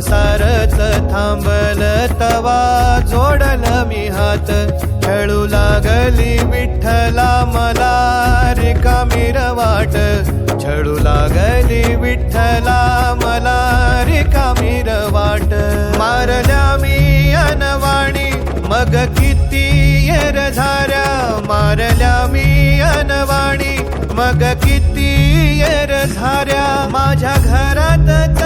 जेव्हा थांबल तवा जोडल मी हात. खेळू लागली विठ्ठला मला रिकामी वाट. छळू लागली विठ्ठला मला रिकामी वाट. मारल्या मी अनवाणी मग किती येर झाऱ्या. मारल्या मी अनवाणी मग किती येर झाऱ्या. माझ्या घरातच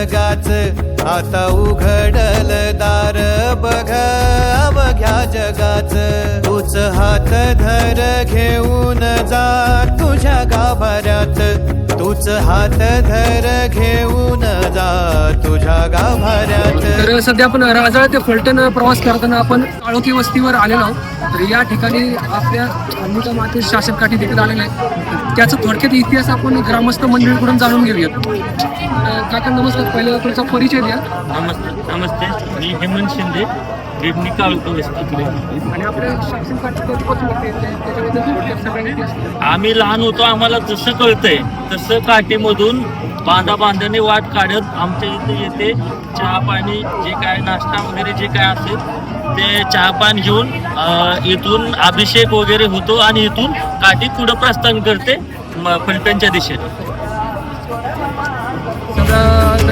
जगाच आता उघडल दार बघ अवघ्या जगाच. तूच हात धर घेऊन जा तुझ्या गाभाऱ्यात. तूच हात धर घेऊन जा तुझ्या गाभाऱ्यात. तर सध्या आपण राजाळ ते फलटण प्रवास करताना आपण काळोखी वस्तीवर आलेलो आहोत. तर या ठिकाणी आपल्या अमृता माते शासनकाठी देखील आलेलं आहे त्याचा थोडक्यात इतिहास आपण ग्रामस्थ मंडळीकडून जाणून घेऊयात. काका नमस्कार. पहिले तुमचा परिचय द्या. नमस्ते. नमस्ते. मी हेमंत शिंदे. गिरणी काळुका वस्तीतले आणि आपल्या कधीपासून त्याच्याबद्दल आम्ही लहान होतो. आम्हाला जसं कळतंय तसं काठीमधून बांधा बांधाने वाट काढत आमच्या इथे येते. चहा पाणी जे काय नाश्ता वगैरे जे काय असेल ते चहा पाणी घेऊन इथून अभिषेक वगैरे होतो आणि इथून काठी पुढं प्रस्थान करते फलटणच्या दिशेने.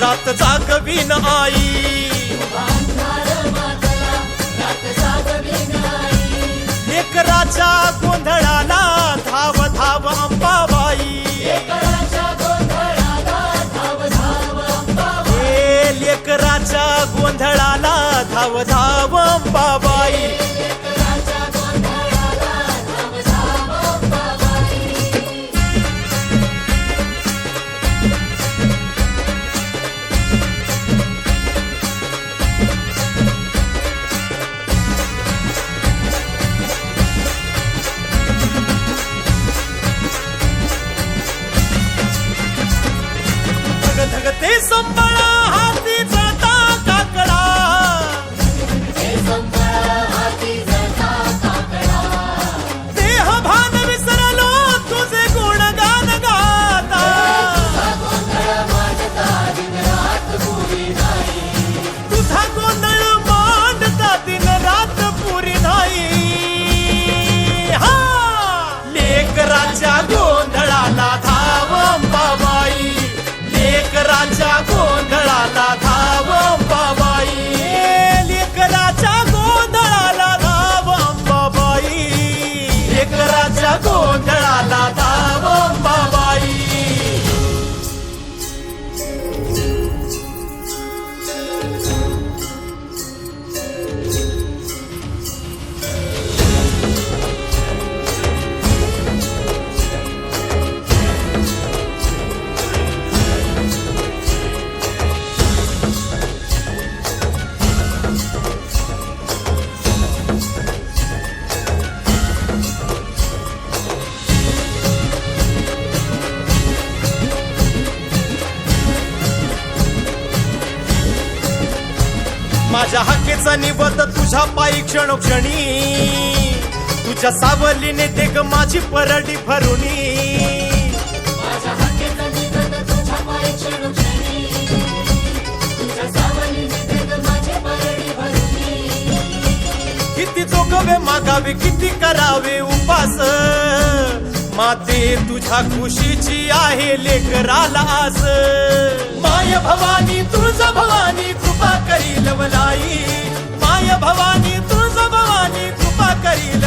रात जागवीन आई. लेकराच्या गोंधळाला धाव धाव अंबाबाई. ए, राजा गोंधळाला धाव धाव अंबाबाई. गोंधळाला धाव माझ्या हक्केचा निबंध तुझ्या पायी क्षणोक्षणी. तुझ्या सावलीने ते माझी परडी भरुणी किती चोखवे मागावे किती करावे उपास. माते तुझ्या खुशीची आहे लेकराला आस. माय भवानी तुळज भवानी कृपा करी लवलाई माय भवानी तुळज भवानी कृपा करी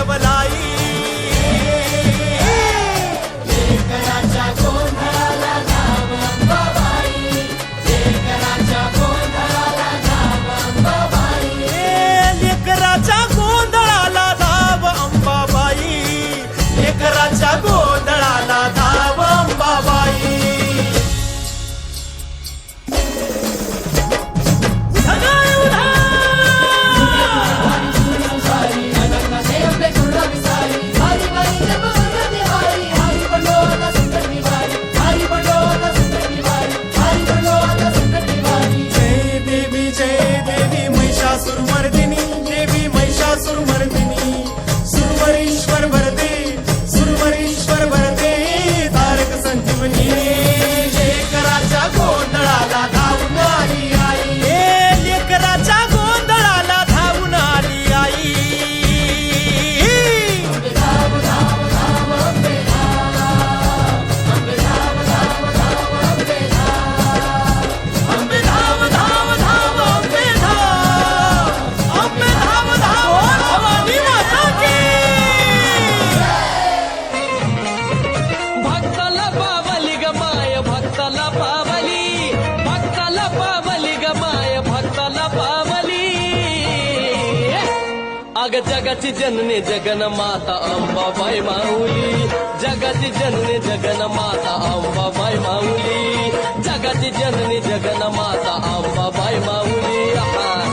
अग जगाची जननी जगन माता अंबाबाई माऊली. जगाची जननी जगन माता अंबाबाई माऊली. जगाची जननी जगन माता अंबाबाई माऊली.